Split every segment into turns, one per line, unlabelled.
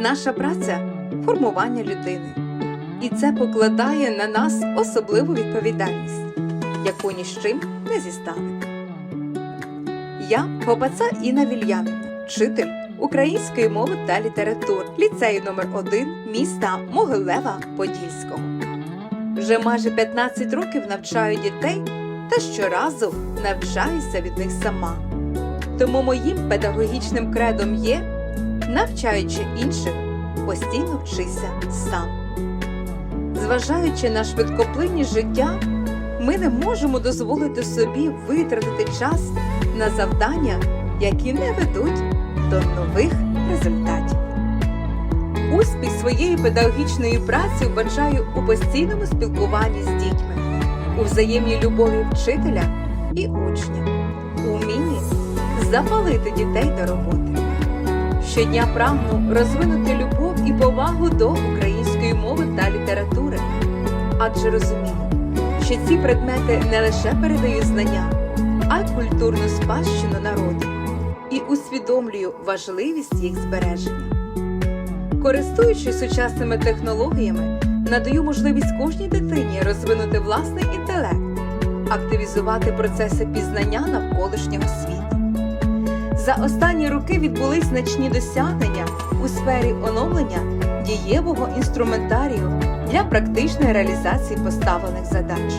Наша праця формування людини, і це покладає на нас особливу відповідальність, яку ні з чим не зіставити. Я Гопаца Інна Вільямівна, вчитель української мови та літератури ліцею номер 1 міста Могилева Подільського. Вже майже 15 років навчаю дітей та щоразу навчаюся від них сама. Тому моїм педагогічним кредом є, навчаючи інших, постійно вчися сам. Зважаючи на швидкоплинність життя, ми не можемо дозволити собі витратити час на завдання, які не ведуть до нових результатів. Успіх своєї педагогічної праці вбачаю у постійному спілкуванні з дітьми, у взаємній любові вчителя і учня, у вмінні запалити дітей до роботи. Щодня прагну розвинути любов і повагу до української мови та літератури, адже розумію, що ці предмети не лише передають знання, а й культурну спадщину народу і усвідомлюю важливість їх збереження. Користуючись сучасними технологіями, надаю можливість кожній дитині розвинути власний інтелект, активізувати процеси пізнання навколишнього світу. За останні роки відбулись значні досягнення у сфері оновлення дієвого інструментарію для практичної реалізації поставлених задач.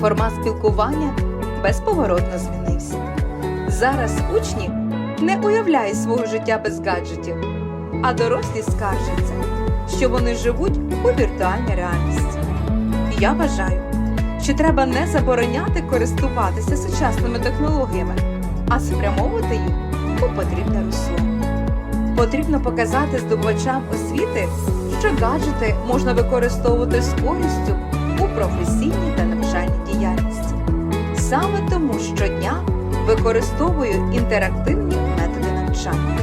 Формат спілкування безповоротно змінився. Зараз учні не уявляють свого життя без гаджетів, а дорослі скаржаться, що вони живуть у віртуальній реальності. Я вважаю, що треба не забороняти користуватися сучасними технологіями, а спрямовувати їх у потрібне русло. Потрібно показати здобувачам освіти, що гаджети можна використовувати з користю у професійній та навчальній діяльності. Саме тому щодня використовую інтерактивні методи навчання.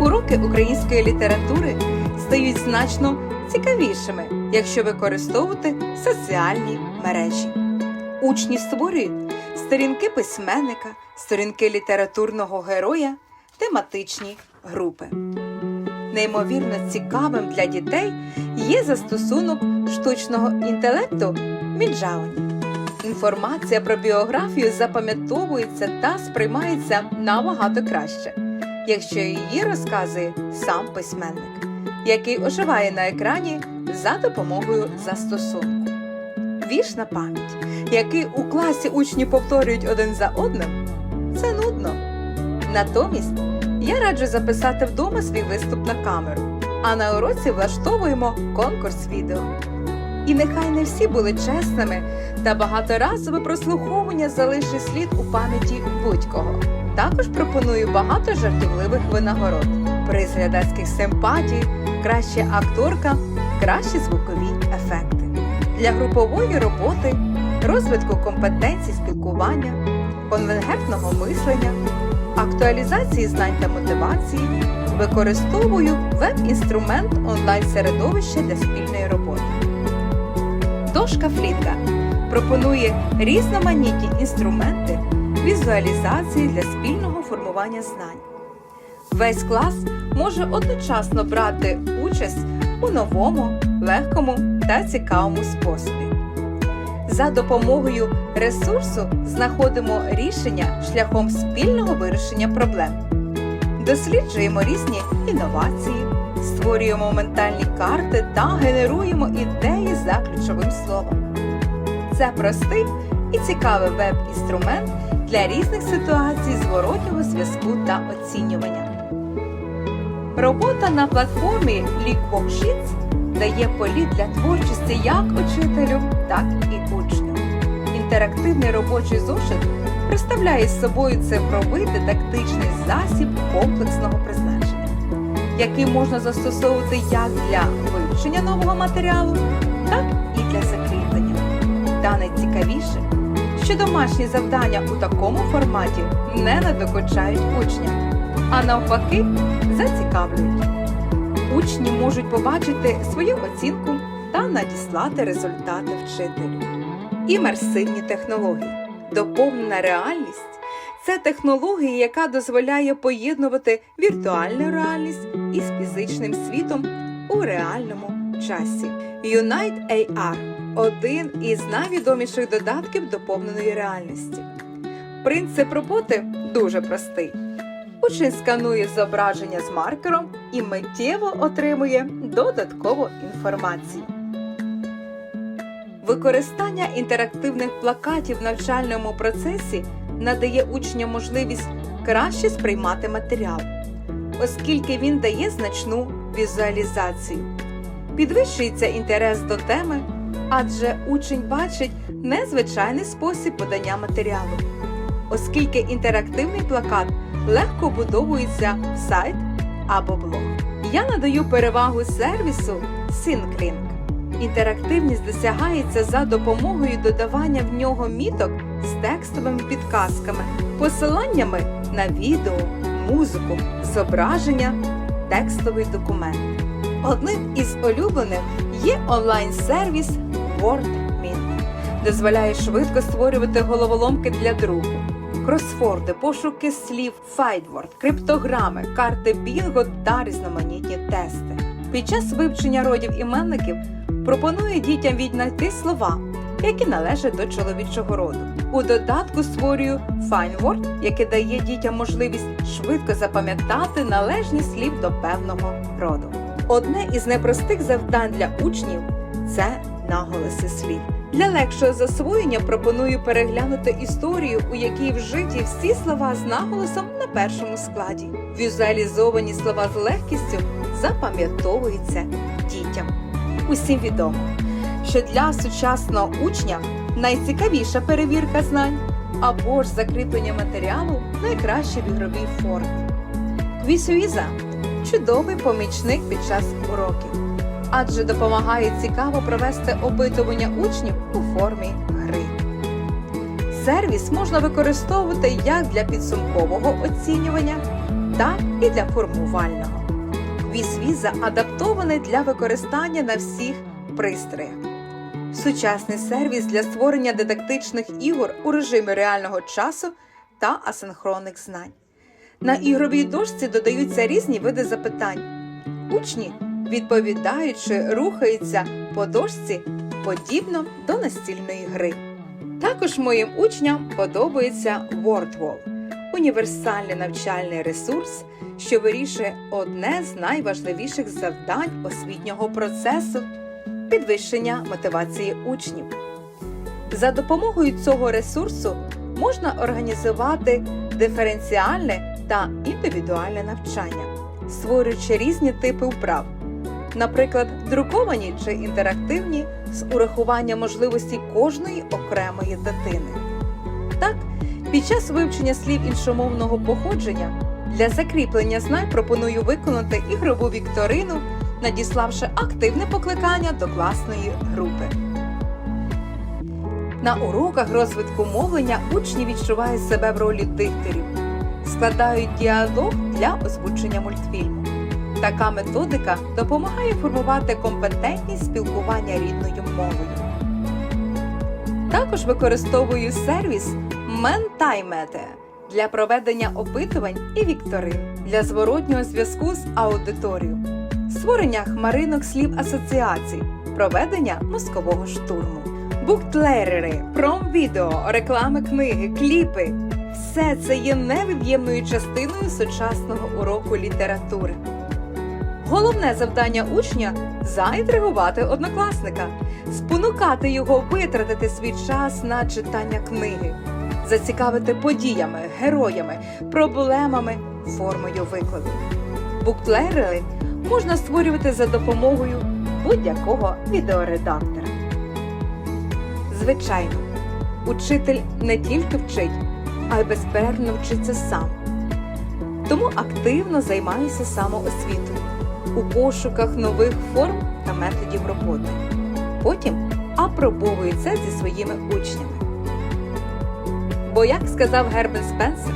Уроки української літератури стають значно цікавішими, якщо використовувати соціальні мережі. Учні створюють сторінки письменника, сторінки літературного героя, тематичні групи. Неймовірно цікавим для дітей є застосунок штучного інтелекту Midjourney. Інформація про біографію запам'ятовується та сприймається набагато краще, якщо її розказує сам письменник, який оживає на екрані за допомогою застосунку. Вірш на пам'ять, який у класі учні повторюють один за одним, це нудно. Натомість я раджу записати вдома свій виступ на камеру, а на уроці влаштовуємо конкурс відео. І нехай не всі були чесними, та багаторазове прослуховування залишить слід у пам'яті будь-кого. Також пропоную багато жартівливих винагород, приз глядацьких симпатій, краща акторка, кращі звукові ефекти. Для групової роботи, розвитку компетенцій спілкування, конвенгентного мислення, актуалізації знань та мотивації використовую веб-інструмент онлайн-середовища для спільної роботи. Дошка Флінка пропонує різноманітні інструменти візуалізації для спільного формування знань. Весь клас може одночасно брати участь у новому, легкому та цікавому способі. За допомогою ресурсу знаходимо рішення шляхом спільного вирішення проблем. Досліджуємо різні інновації, створюємо ментальні карти та генеруємо ідеї за ключовим словом. Це простий і цікавий веб-інструмент для різних ситуацій зворотнього зв'язку та оцінювання. Робота на платформі League Sheets дає політ для творчості як учителю, так і учню. Інтерактивний робочий зошит представляє собою цифровий дидактичний засіб комплексного призначення, який можна застосовувати як для вивчення нового матеріалу, так і для закріплення. Та найцікавіше, що домашні завдання у такому форматі не надокучають учням, а навпаки зацікавлюють. Учні можуть побачити свою оцінку та надіслати результати вчителю. Імерсивні технології, доповнена реальність Це технологія, яка дозволяє поєднувати віртуальну реальність із фізичним світом у реальному часі. Unite AR – один із найвідоміших додатків доповненої реальності. Принцип роботи дуже простий. Учень сканує зображення з маркером і миттєво отримує додаткову інформацію. Використання інтерактивних плакатів в навчальному процесі надає учням можливість краще сприймати матеріал, оскільки він дає значну візуалізацію. Підвищується інтерес до теми, адже учень бачить незвичайний спосіб подання матеріалу, оскільки інтерактивний плакат легко будовується сайт або блог. Я надаю перевагу сервісу SyncLink. Інтерактивність досягається за допомогою додавання в нього міток з текстовими підказками, посиланнями на відео, музику, зображення, текстовий документ. Одним із улюблених є онлайн-сервіс WordMint. Дозволяє швидко створювати головоломки для другу, кросфорди, пошуки слів, файдворд, криптограми, карти Бінго та різноманітні тести. Під час вивчення родів іменників пропонує дітям віднайти слова, які належать до чоловічого роду. У додатку створюю FineWord, який дає дітям можливість швидко запам'ятати належні слів до певного роду. Одне із непростих завдань для учнів це наголоси слів. Для легшого засвоєння пропоную переглянути історію, у якій вжиті всі слова з наголосом на першому складі. Візуалізовані слова з легкістю запам'ятовуються дітям. Усім відомо, що для сучасного учня найцікавіша перевірка знань або ж закріплення матеріалу найкраще в ігровій формі. Квісуїза чудовий помічник під час уроків, адже допомагає цікаво провести опитування учнів у формі гри. Сервіс можна використовувати як для підсумкового оцінювання, так і для формувального. Квіз-віза адаптований для використання на всіх пристроях. Сучасний сервіс для створення дидактичних ігор у режимі реального часу та асинхронних знань. На ігровій дошці додаються різні види запитань. Учні, відповідаючи, рухаються по дошці подібно до настільної гри. Також моїм учням подобається WordWall – універсальний навчальний ресурс, що вирішує одне з найважливіших завдань освітнього процесу підвищення мотивації учнів. За допомогою цього ресурсу можна організувати диференціальне та індивідуальне навчання, створюючи різні типи вправ, наприклад, друковані чи інтерактивні з урахуванням можливості кожної окремої дитини. Так, під час вивчення слів іншомовного походження для закріплення знань пропоную виконати ігрову вікторину, надіславши активне покликання до класної групи. На уроках розвитку мовлення учні відчувають себе в ролі дикторів, складають діалог для озвучення мультфільму. Така методика допомагає формувати компетентність спілкування рідною мовою. Також використовую сервіс Mentime для проведення опитувань і вікторин для зворотнього зв'язку з аудиторією, створення хмаринок слів асоціацій, проведення мозкового штурму, буктлерери, промвідео, реклами книги, кліпи. Все це є невід'ємною частиною сучасного уроку літератури. Головне завдання учня заінтригувати однокласника, спонукати його витратити свій час на читання книги, зацікавити подіями, героями, проблемами, формою викладу. Буктлерери можна створювати за допомогою будь-якого відеоредактора. Звичайно, учитель не тільки вчить, а й безперервно вчиться сам. Тому активно займаюся самоосвітою у пошуках нових форм та методів роботи. Потім апробовую це зі своїми учнями. Бо, як сказав Гербен Спенсер,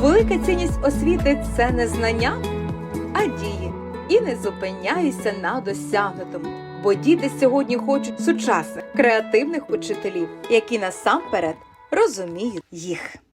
велика цінність освіти це не знання, а дії. І не зупиняюся на досягнутому. Бо діти сьогодні хочуть сучасних креативних учителів, які насамперед розуміють їх.